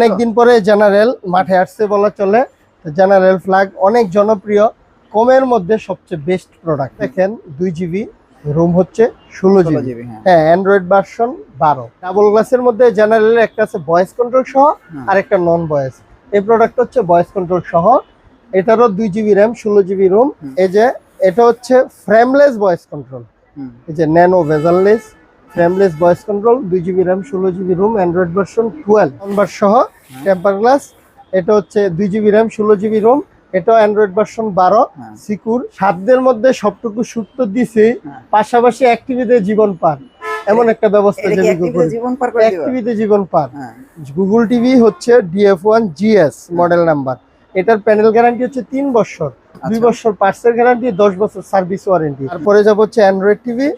অনেকদিন পরে জেনারেল মাঠে আসছে বলা চলে। জেনারেল ফ্ল্যাগ অনেক জনপ্রিয়। কমের মধ্যে সবচেয়ে বেস্ট প্রোডাক্ট দেখেন দুই জিবি রুম হচ্ছে ষোলো জিবি হ্যাঁ। হ্যাঁ অ্যান্ড্রয়েড ভার্সন বারো। ডাবল গ্লাসের মধ্যে জেনারেল একটা আছে ভয়েস কন্ট্রোল সহ আর একটা নন ভয়েস এই প্রোডাক্ট হচ্ছে ভয়েস কন্ট্রোল সহ। এটারও দুই জিবি র্যাম ষোলো জিবি রুম এই যে এটা হচ্ছে ফ্রেমলেস ভয়েস কন্ট্রোল এই যে nano bezelless frameless voice control দুই জিবি র্যাম ষোলো GB ROM Android version twelve number সহ টেম্পার গ্লাস এটা হচ্ছে দুই জিবি র্যাম ষোলো জিবি রুম এটা অ্যান্ড্রয়েড ভার্সন বারো। হ্যাঁ। সিকুর সাধ্যের মধ্যে সবটুকু সুক্ত দিছে হ্যাঁ। পাশাপাশি অ্যাক্টিভিতে জীবন পান এমন একটা ব্যবস্থা অ্যাক্টিভিতে জীবন পান গুগল টিভি হচ্ছে DF one GS model number এটার প্যানেল গ্যারান্টি হচ্ছে তিন বছর। দুই আচ্ছা। বছর পার্সেল গ্যারান্টি দশ বছর সার্ভিস ওয়ারেন্টি তারপরে যাব হচ্ছে অ্যান্ড্রয়েড টিভি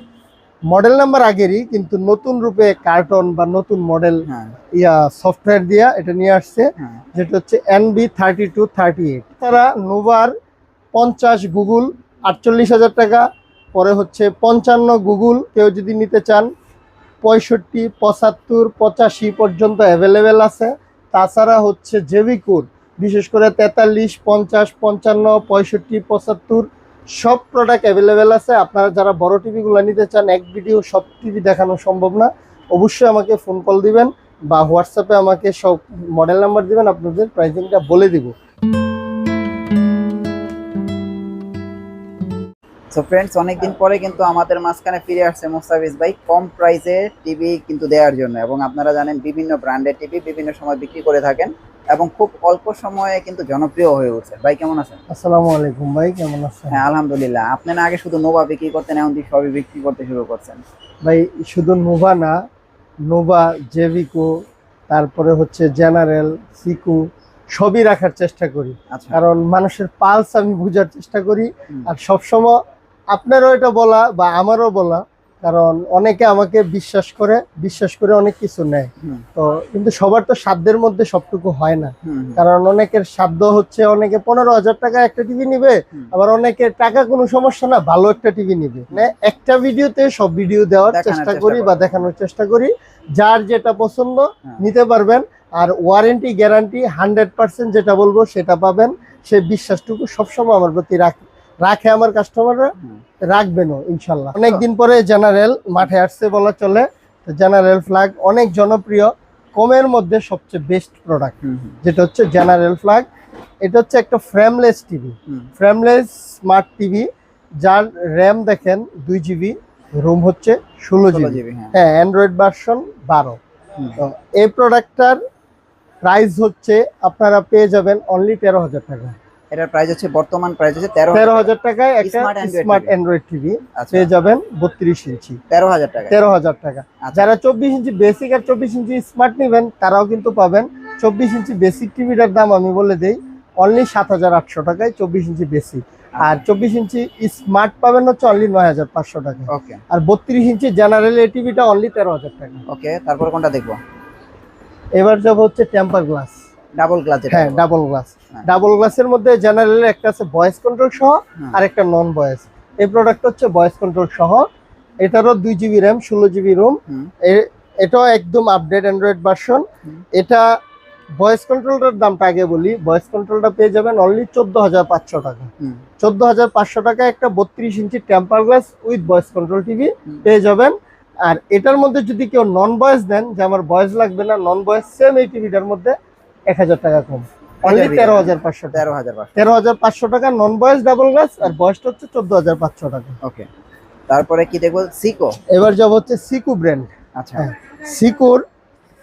মডেল নাম্বার আগেরই কিন্তু নতুন রূপে কার্টন বা নতুন মডেল হ্যাঁ। ইয়া সফটওয়্যার দিয়া এটা নিয়ে আসছে হ্যাঁ। যেটা হচ্ছে NB thirty two thirty eight তারা নোভার পঞ্চাশ গুগল আটচল্লিশ হাজার টাকা পরে হচ্ছে পঞ্চান্ন গুগল কেউ যদি নিতে চান পঁয়ষট্টি পঁচাত্তর পঁচাশি পর্যন্ত অ্যাভেলেবেল আছে। তাছাড়া হচ্ছে জেভিকুর বিশেষ করে তেতাল্লিশ পঞ্চাশ পঞ্চান্ন পঁয়ষট্টি পঁচাত্তর সব প্রোডাক্ট অ্যাভেলেবেল আছে। আপনারা যারা বড় টিভিগুলো নিতে চান, এক ভিডিও সব টিভি দেখানো সম্ভব না। অবশ্যই আমাকে ফোন কল দিবেন বা হোয়াটসঅ্যাপে আমাকে সব মডেল নাম্বার দিবেন, আপনাদের প্রাইসিংটা বলে দিব। সো ফ্রেন্ডস অনেকদিন পরে কিন্তু আমাদের মাঝখানে ফিরে আসছে মোস্তাফিজ ভাই। কম প্রাইসে টিভি কিন্তু দেওয়ার জন্য এবং আপনারা জানেন বিভিন্ন ব্র্যান্ডের টিভি বিভিন্ন সময় বিক্রি করে থাকেন। এবং খুব অল্প সময়ে কিন্তু জনপ্রিয় হয়ে উঠছে। ভাই কেমন আছেন? আসসালামু আলাইকুম ভাই কেমন আছেন? হ্যাঁ আলহামদুলিল্লাহ। আপনি না আগে শুধু নোভা বিক্রি করতেন এখন দিয়ে সবই বিক্রি করতে শুরু করছেন। ভাই শুধু নোভা না নোভা জেভিকো তারপরে হচ্ছে জেনারেল সিকু সবই রাখার চেষ্টা করি। আচ্ছা। কারণ মানুষের পালস আমি বোঝার চেষ্টা করি। আর সবসময় আপনারও এটা বলা বা আমারও বলা কারণ অনেকে আমাকে বিশ্বাস করে বিশ্বাস করে অনেক কিছু নেয়। তো কিন্তু সবার তো সাধ্যের মধ্যে সবটুকু হয় না। কারণ অনেকের সাধ্য হচ্ছে অনেকে পনেরো হাজার টাকা একটা টিভি নিবে আবার অনেকের টাকা কোনো সমস্যা না ভালো একটা টিভি নিবে। মানে একটা ভিডিওতে সব ভিডিও দেওয়ার চেষ্টা চেষ্টা করি বা দেখানোর চেষ্টা করি। যার যেটা পছন্দ হ্যাঁ। নিতে পারবেন আর ওয়ারেন্টি গ্যারান্টি হান্ড্রেড পার্সেন্ট যেটা বলব সেটা পাবেন। সে বিশ্বাসটুকু সবসময় আমার প্রতি রাখ রাখে আমার কাস্টমাররা। রাখবেনও ইনশাল্লাহ। অনেকদিন পরে জেনারেল মাঠে আসছে বলা চলে জেনারেল ফ্ল্যাগ অনেক জনপ্রিয় কমের মধ্যে সবচেয়ে বেস্ট প্রোডাক্ট যেটা হচ্ছে জেনারেল ফ্ল্যাগ এটা হচ্ছে একটা frameless TV frameless smart TV যার র্যাম দেখেন দুই জিবি রুম হচ্ছে ষোলো জিবি হ্যাঁ। হ্যাঁ অ্যান্ড্রয়েড ভার্সন বারো। এই প্রোডাক্টটার প্রাইস হচ্ছে আপনারা পেয়ে যাবেন অনলি তেরো হাজার টাকা। এটার প্রাইস হচ্ছে বর্তমান প্রাইস হচ্ছে তেরো তেরো হাজার টাকায় একটা স্মার্ট অ্যান্ড্রয়েড টিভি আচ্ছা। পেয়ে যাবেন বত্রিশ ইঞ্চি। তেরো হাজার টাকা তেরো হাজার টাকা। আচ্ছা। যারা চব্বিশ ইঞ্চি বেসিক আর চব্বিশ ইঞ্চি স্মার্ট নেবেন তারাও কিন্তু পাবেন। চব্বিশ ইঞ্চি বেসিক টিভিটার দাম আমি বলে দেই অনলি সাত হাজার আটশো টাকায় চব্বিশ ইঞ্চি বেসিক আর চব্বিশ ইঞ্চি স্মার্ট পাবেন হচ্ছে অনলি নয় হাজার পাঁচশো টাকা ওকে আর বত্রিশ ইঞ্চি জেনারেল এই টিভিটা অনলি তেরো হাজার টাকা ওকে তারপর কোনটা দেখব? এবার যাব হচ্ছে টেম্পার গ্লাস ডাবল গ্লাস হ্যাঁ ডাবল গ্লাস। হ্যাঁ। ডাবল গ্লাসের মধ্যে জেনারেল একটা আছে ভয়েস কন্ট্রোল সহ আর একটা নন ভয়েস এই প্রোডাক্ট হচ্ছে ভয়েস কন্ট্রোল সহ। এটারও দুই জিবি র্যাম ষোলো জিবি রুম। এটাও একদম আপডেট অ্যান্ড্রয়েড ভার্সন এটা ভয়েস কন্ট্রোলটার দামটা আগে বলি। ভয়েস কন্ট্রোলটা পেয়ে যাবেন অনলি চোদ্দ হাজার পাঁচশো টাকা। চোদ্দ হাজার পাঁচশো টাকা একটা বত্রিশ inch temper glass with voice control TV পেয়ে যাবেন। আর এটার মধ্যে যদি কেউ নন ভয়েস দেন যে আমার ভয়েস লাগবে না নন ভয়েস সেম এই টিভিটার মধ্যে এক হাজার টাকা কম। তেরো হাজার পাঁচশো তেরো হাজার তেরো হাজার পাঁচশো টাকা নন ডাবল গ্লাস আর হচ্ছে চোদ্দ হাজার পাঁচশো টাকা। ওকে তারপরে কি দেখব? সিকো এবার যাব হচ্ছে সিকু ব্র্যান্ড আচ্ছা। হ্যাঁ। সিকুর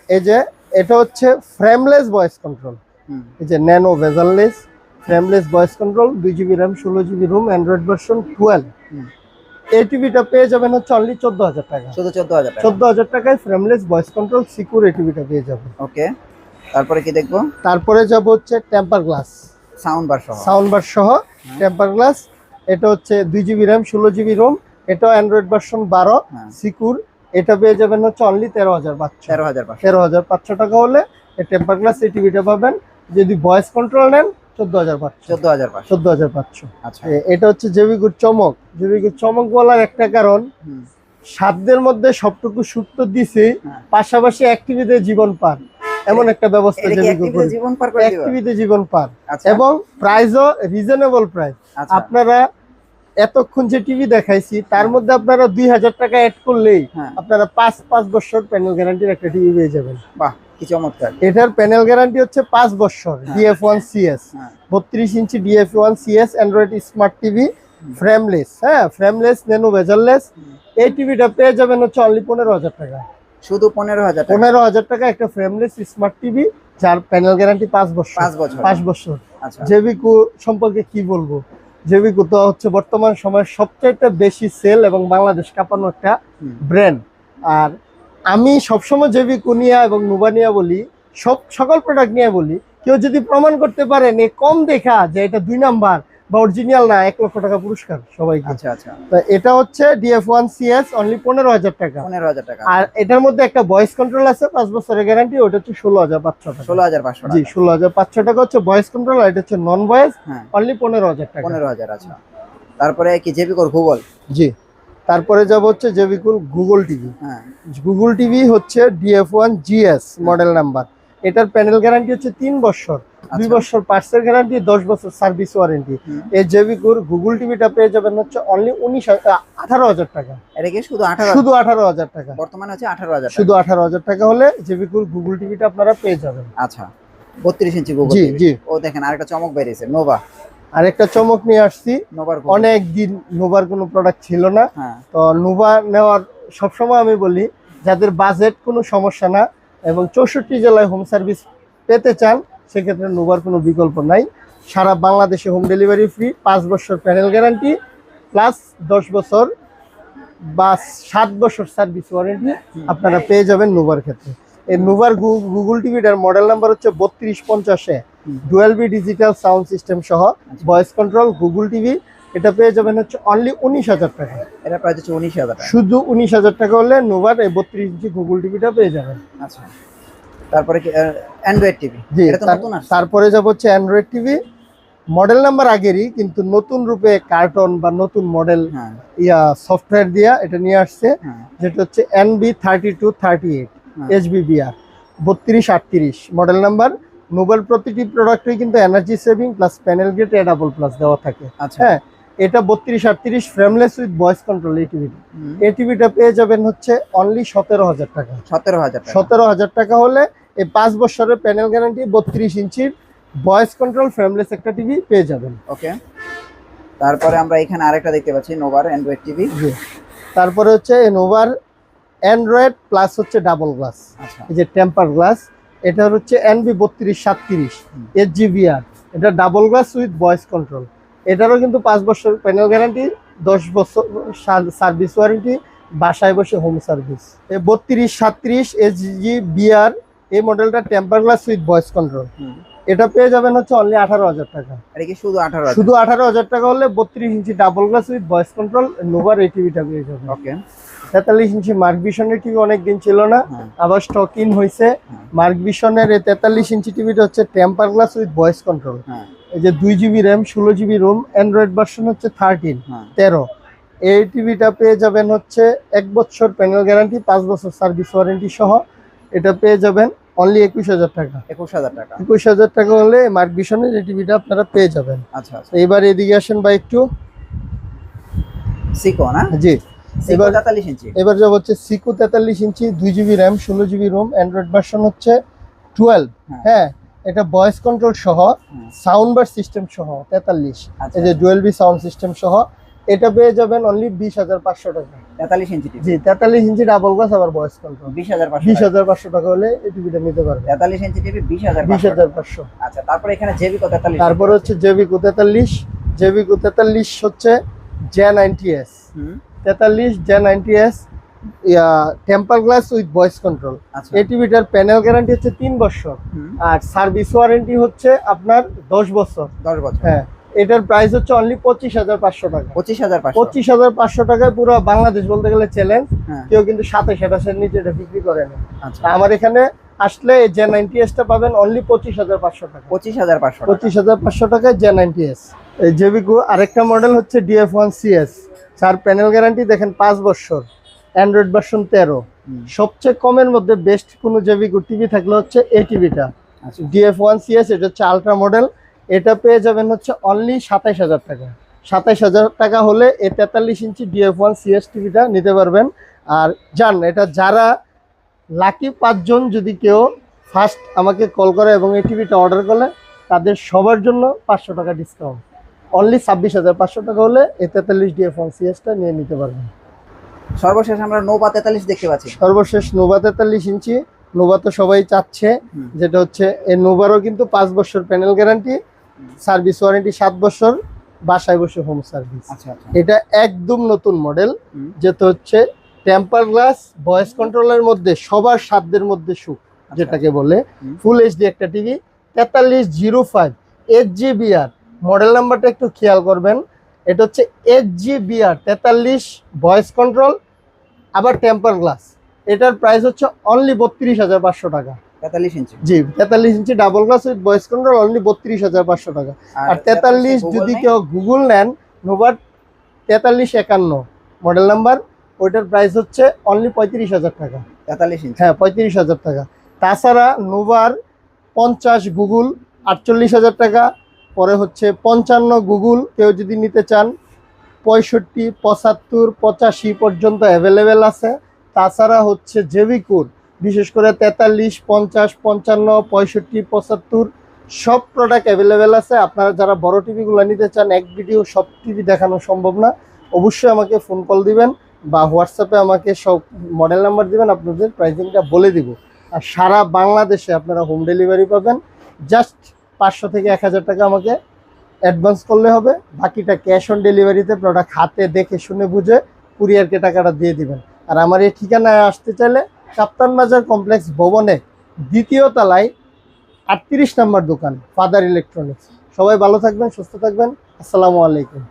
এই যে এটা হচ্ছে ফ্রেমলেস ভয়েস কন্ট্রোল হুম, এই যে nano bezelless frameless voice control দুই জিবি র্যাম ষোলো GB ROM Android version twelve hmm. এই টিভিটা পেয়ে যাবেন হচ্ছে অনলি চোদ্দ হাজার টাকা। চোদ্দ হাজার চোদ্দ হাজার টাকায় ফ্রেমলেস ভয়েস কন্ট্রোল সিকুর এই টিভিটা পেয়ে যাবেন। ওকে তারপরে কি দেখব? তারপরে যাব হচ্ছে টেম্পার গ্লাস সাউন্ড বার সহ। সাউন্ড বার সহ টেম্পার গ্লাস এটা হচ্ছে দুই জিবি র্যাম ষোলো জিবি রুম এটাও অ্যান্ড্রয়েড ভার্সন বারো হ্যাঁ। সিকুর এটা পেয়ে যাবেন হচ্ছে অনলি তেরো হাজার পাঁচশো। তেরো হাজার তেরো হাজার পাঁচশো টাকা হলে এই টেম্পার গ্লাস এই টিভিটা পাবেন। যদি ভয়েস কন্ট্রোল নেন চোদ্দ হাজার পাঁচশো। চোদ্দ হাজার পাঁচশো। চোদ্দ হাজার পাঁচশো। আচ্ছা। এটা হচ্ছে জেবিকুর চমক। জেবিকুর চমক বলার একটা কারণ সাধ্যের মধ্যে সবটুকু সুক্ত দিছে হ্যাঁ। পাশাপাশি অ্যাক্টিভিতে জীবন পান। এমন একটা ব্যবস্থা জীবন পার জীবন পার। আচ্ছা। এবং প্রাইসও রিজনেবল প্রাইস আপনারা এতক্ষণ যে টিভি দেখাইছি তার মধ্যে আপনারা দুই হাজার টাকা অ্যাড করলেই হ্যাঁ। আপনারা পাঁচ পাঁচ বছর প্যানেল গ্যারান্টির একটা টিভি পেয়ে যাবেন। বাহ কি চমৎকার। এটার প্যানেল গ্যারান্টি হচ্ছে পাঁচ বছর হ্যাঁ। ডিএফ ওয়ান সিএস হ্যাঁ। বত্রিশ inch DF one CS android smart TV frameless হ্যাঁ ফ্রেমলেস নেনো বেজারলেস এই টিভিটা পেয়ে যাবেন হচ্ছে অনলি পনেরো হাজার টাকা। শুধু পনেরো হাজার পনেরো হাজার টাকা একটা ফ্রেমলেস স্মার্ট টিভি যার প্যানেল গ্যারান্টি পাঁচ বছর। পাঁচ বছর। পাঁচ বছর। আচ্ছা। জেবিকু সম্পর্কে কি বলব? জেবিকু তো হচ্ছে বর্তমান সময়ের সবচাইতে বেশি সেল এবং বাংলাদেশ কাঁপানো একটা। ব্র্যান্ড আর আমি সবসময় জেবিকু নিয়ে এবং নুবানিয়া বলি সব সকল প্রোডাক্ট নিয়ে বলি কেউ যদি প্রমাণ করতে পারেন এ কম দেখা যে এটা দুই নাম্বার বা অরিজিনাল না এক লক্ষ টাকা পুরস্কার সবাইকে। আচ্ছা আচ্ছা। তো এটা হচ্ছে ডিএফ ওয়ান সিএস অনলি পনেরো হাজার টাকা। পনেরো হাজার টাকা। আর এটার মধ্যে একটা ভয়েস কন্ট্রোল আছে পাঁচ বছরের গ্যারান্টি ওটা হচ্ছে ষোলো হাজার পাঁচশো টাকা। ষোলো হাজার পাঁচশো জি ষোলো হাজার পাঁচশো টাকা হচ্ছে ভয়েস কন্ট্রোল আর এটা হচ্ছে নন ভয়েস হ্যাঁ। অনলি পনেরো হাজার টাকা। পনেরো হাজার আচ্ছা। তারপরে কি জেবি কর গুগল জি। তারপরে যাব হচ্ছে জেবিকুল গুগল টিভি হ্যাঁ। গুগল টিভি হচ্ছে DF one GS model number এটার প্যানেল গ্যারান্টি হচ্ছে তিন বছর দুই আচ্ছা। বছর পার্সের গ্যারান্টি দশ বছর সার্ভিস ওয়ারেন্টি। এই জেবিকুর গুগল টিভিটা পেয়ে যাবেন হচ্ছে অনলি উনিশ আঠারো হাজার টাকা। এটা কি শুধু আঠারো? শুধু আঠারো হাজার টাকা। বর্তমানে হচ্ছে আঠারো হাজার শুধু আঠারো হাজার টাকা হলে জেবিকুর গুগল টিভিটা আপনারা পেয়ে যাবেন। আচ্ছা বত্রিশ ইঞ্চি গুগল জি জি। ও দেখেন আরেকটা চমক বেরিয়েছে নোভা আর একটা চমক নিয়ে আসছি। নোভার অনেক দিন নোভার কোনো প্রোডাক্ট ছিল না। হ্যাঁ। তো নোভা নেওয়ার সবসময় আমি বলি যাদের বাজেট কোনো সমস্যা না এবং চৌষট্টি জেলায় হোম সার্ভিস পেতে চান সেক্ষেত্রে নোভার কোনো বিকল্প নাই। সারা বাংলাদেশে হোম ডেলিভারি ফ্রি পাঁচ বছর প্যানেল গ্যারান্টি প্লাস দশ বছর বা সাত বছর সার্ভিস ওয়ারেন্টি আপনারা পেয়ে যাবেন নোভার ক্ষেত্রে। এই নোভার গুগল টিভিটার মডেল নাম্বার হচ্ছে বত্রিশ পঞ্চাশে। হুম। Dual B digital sound system সহ ভয়েস কন্ট্রোল গুগল টিভি এটা পেয়ে যাবেন হচ্ছে অনলি উনিশ হাজার টাকা। এটা প্রায় হচ্ছে উনিশ হাজার শুধু উনিশ হাজার টাকা হলে নোভার এই বত্রিশ ইঞ্চি গুগল টিভিটা পেয়ে যাবেন। আচ্ছা। তারপরে কি অ্যান্ড্রয়েড টিভি জি এটা তো নতুন তারপরে যাব হচ্ছে অ্যান্ড্রয়েড টিভি মডেল নাম্বার আগেরই কিন্তু নতুন রূপে কার্টন বা নতুন মডেল হ্যাঁ। ইয়া সফটওয়্যার দিয়া এটা নিয়ে আসছে হ্যাঁ। যেটা হচ্ছে NB thirty two thirty eight. HBBR বত্রিশ আটত্রিশ। মডেল নাম্বার নোবেল প্রতিটি প্রোডাক্টই কিন্তু এনার্জি সেভিং প্লাস প্যানেল গেট এ ডাবল প্লাস দেওয়া থাকে। আচ্ছা। হ্যাঁ এটা বত্রিশ আটত্রিশ ফ্রেমলেস উইথ ভয়েস কন্ট্রোল এই টিভিটা এই টিভিটা পেয়ে যাবেন হচ্ছে অনলি সতেরো হাজার টাকা। সতেরো হাজার সতেরো হাজার টাকা হলে এই পাঁচ বছরের প্যানেল গ্যারান্টি বত্রিশ ইঞ্চির ভয়েস কন্ট্রোল ফ্রেমলেস একটা টিভি পেয়ে যাবেন। ওকে তারপরে আমরা এখানে আরেকটা দেখতে পাচ্ছি নোভার অ্যান্ড্রয়েড টিভি তারপরে হচ্ছে নোভার অ্যান্ড্রয়েড প্লাস হচ্ছে ডাবল গ্লাস আচ্ছা। এই যে টেম্পার গ্লাস এটা হচ্ছে এনবি বত্রিশ সাতত্রিশ। এইচ জিবিআর এটা double glass with voice control এটারও কিন্তু পাঁচ বছর প্যানেল গ্যারান্টি দশ বছর সার্ভিস ওয়ারেন্টি বাসায় বসে হোম সার্ভিস বত্রিশ সাত্রিশ এইচ জি বিআর এই মডেলটা temper glass with voice control এটা পেয়ে যাবেন হচ্ছে অনলি আঠারো হাজার টাকা। শুধু আঠারো শুধু আঠারো হাজার টাকা হলে বত্রিশ inch double glass with voice control নোভার এই টিভিটা পেয়ে যাবেন। ওকে তেতাল্লিশ ইঞ্চি মার্ক ভিশনের টিভি অনেক দিন ছিল না। হ্যাঁ। আবার স্টক ইন হয়েছে হ্যাঁ। মার্ক ভিশনের এই তেতাল্লিশ ইঞ্চি টিভিটা হচ্ছে temper glass with voice control হ্যাঁ। এই যে দুই জিবি র্যাম ষোলো জিবি রোম অ্যান্ড্রয়েড ভার্সন হচ্ছে থার্টিন হ্যাঁ। তেরো। এই টিভিটা পেয়ে যাবেন হচ্ছে এক বছর প্যানেল গ্যারান্টি পাঁচ বছর সার্ভিস ওয়ারেন্টি সহ। এটা পেয়ে যাবেন অনলি একুশ হাজার টাকা। একুশ হাজার টাকা। একুশ হাজার টাকা হলে মার্ক ভিশনের এই টিভিটা আপনারা পেয়ে যাবেন। আচ্ছা আচ্ছা। এইবার এদিকে আসেন বা একটু। সিকো না জি। সিকো এবার- এবার যাব হচ্ছে সিকো তেতাল্লিশ ইঞ্চি দুই জিবি র্যাম ষোলো জিবি রোম অ্যান্ড্রয়েড ভার্সন হচ্ছে টুয়েলভ হ্যাঁ। হ্যাঁ এটা ভয়েস কন্ট্রোল সহ সাউন্ড বার সিস্টেম সহ তেতাল্লিশ। আচ্ছা। এই যে ডুয়েল বি সাউন্ড সিস্টেম সহ এটা পেয়ে যাবেন অনলি বিশ হাজার পাঁচশো টাকা। তেতাল্লিশ ইঞ্চি জি তেতাল্লিশ ইঞ্চি ডাবল গ্লাস আবার ভয়েস কন্ট্রোল বিশ হাজার পাঁচশো বিশ টাকা। হাজার পাঁচশো টাকা হলে এই টিভিটা নিতে পারবেন। তেতাল্লিশ ইঞ্চি টিভি বিশ হাজার বিশ হাজার পাঁচশো। আচ্ছা তারপরে এখানে জেবিকো তেতাল্লিশ। তারপর হচ্ছে জেবিকো তেতাল্লিশ। জেবিকো তেতাল্লিশ হচ্ছে জে নাইনটি এস তেতাল্লিশ J ninety S temper glass with voice control আচ্ছা। এই টিভিটার প্যানেল গ্যারান্টি হচ্ছে তিন বছর। আর সার্ভিস ওয়ারেন্টি হচ্ছে আপনার দশ বছর। দশ বছর। হ্যাঁ এটার প্রাইস হচ্ছে অনলি পঁচিশ হাজার পাঁচশো টাকা। পঁচিশ হাজার পাঁচশো। হাজার পাঁচশো টাকায় পুরো বাংলাদেশ বলতে গেলে চ্যালেঞ্জ হ্যাঁ। কেউ কিন্তু সাতাশ আঠাশের নিচে এটা বিক্রি করে না। আচ্ছা। আমার এখানে আসলে জে নাইনটি এসটা পাবেন অনলি পঁচিশ হাজার পাঁচশো টাকা। পঁচিশ হাজার পাঁচশো টাকা। পঁচিশ হাজার পাঁচশো টাকায় জে নাইনটি এস এই জেবিকু আরেকটা মডেল হচ্ছে ডিএফ ওয়ান সিএস যার প্যানেল গ্যারান্টি দেখেন পাঁচ বছর অ্যান্ড্রয়েড ভার্সন তেরো। সবচেয়ে কমের মধ্যে বেস্ট কোনো জেভিকো টিভি থাকলে হচ্ছে এই টিভিটা ডিএফ ওয়ান সিএস এটা হচ্ছে আলট্রা মডেল এটা পেয়ে যাবেন হচ্ছে অনলি সাতাইশ হাজার টাকা। সাতাইশ হাজার টাকা হলে এ তেতাল্লিশ ইঞ্চি ডিএফ ওয়ান সিএস টিভিটা নিতে পারবেন। আর জান এটা যারা লাকি পাঁচজন যদি কেউ ফার্স্ট আমাকে কল করে এবং এই টিভিটা অর্ডার করলে তাদের সবার জন্য পাঁচশো টাকা ডিসকাউন্ট অনলি ছাব্বিশ হাজার পাঁচশো টাকা হলে এই তেতাল্লিশ ওয়ান সিএসটা নিয়ে নিতে পারবেন। সর্বশেষ আমরা নোভা তেতাল্লিশ দেখতে পাচ্ছি। সর্বশেষ নোভা তেতাল্লিশ ইঞ্চি। নোভা তো সবাই চাচ্ছে যেটা হচ্ছে এই নোভারও কিন্তু পাঁচ বছর প্যানেল গ্যারান্টি সার্ভিস ওয়ারেন্টি সাত বছর বাসায় বসে হোম সার্ভিস আচ্ছা আচ্ছা। এটা একদম নতুন মডেল যেটা হচ্ছে টেম্পার গ্লাস ভয়েস কন্ট্রোলের মধ্যে সবার সাধ্যের মধ্যে সুখ যেটাকে বলে। ফুল এইচডি একটা টিভি তেতাল্লিশ zero five H G BR model নাম্বারটা একটু খেয়াল করবেন। এটা হচ্ছে এইচ জি বিআর তেতাল্লিশ ভয়েস কন্ট্রোল আবার টেম্পার গ্লাস। এটার প্রাইস হচ্ছে অনলি বত্রিশ হাজার পাঁচশো টাকা। তেতাল্লিশ ইঞ্চি। জি তেতাল্লিশ inch double glass with voice control only বত্রিশ হাজার পাঁচশো টাকা। আর তেতাল্লিশ যদি কেউ গুগল নেন নোভার তেতাল্লিশ একান্ন মডেল নাম্বার ওইটার প্রাইস হচ্ছে অনলি পঁয়ত্রিশ হাজার টাকা। তেতাল্লিশ ইঞ্চি। হ্যাঁ পঁয়ত্রিশ হাজার টাকা। তাছাড়া নোভার পঞ্চাশ গুগল আটচল্লিশ হাজার টাকা পরে হচ্ছে পঞ্চান্ন গুগল, কেউ যদি নিতে চান, পঁয়ষট্টি, পঁচাত্তর, পঁচাশি পর্যন্ত অ্যাভেলেবেল আছে। তাছাড়া হচ্ছে জেভিকুর বিশেষ করে তেতাল্লিশ, পঞ্চাশ, পঞ্চান্ন, পঁয়ষট্টি, পঁচাত্তর, সব প্রোডাক্ট অ্যাভেলেবেল আছে। আপনারা যারা বড় টিভিগুলো নিতে চান, এক ভিডিও সব টিভি দেখানো সম্ভব না। অবশ্যই আমাকে ফোন কল দিবেন বা হোয়াটসঅ্যাপে আমাকে সব মডেল নাম্বার দিবেন, আপনাদের প্রাইসিংটা বলে দিব। আর সারা বাংলাদেশে আপনারা হোম ডেলিভারি পাবেন। জাস্ট পাঁচশো থেকে এক হাজার টাকা আমাকে অ্যাডভান্স করলে হবে। বাকিটা ক্যাশ অন ডেলিভারিতে প্রোডাক্ট হাতে দেখে শুনে বুঝে কুরিয়ারকে টাকাটা দিয়ে দিবেন। আর আমার এই ঠিকানায় আসতে চাইলে কাপ্তান বাজার কমপ্লেক্স ভবনে দ্বিতীয় তলায় আটত্রিশ নম্বর দোকান ফাদার ইলেকট্রনিক্স সবাই ভালো থাকবেন, সুস্থ থাকবেন। আসসালামু আলাইকুম।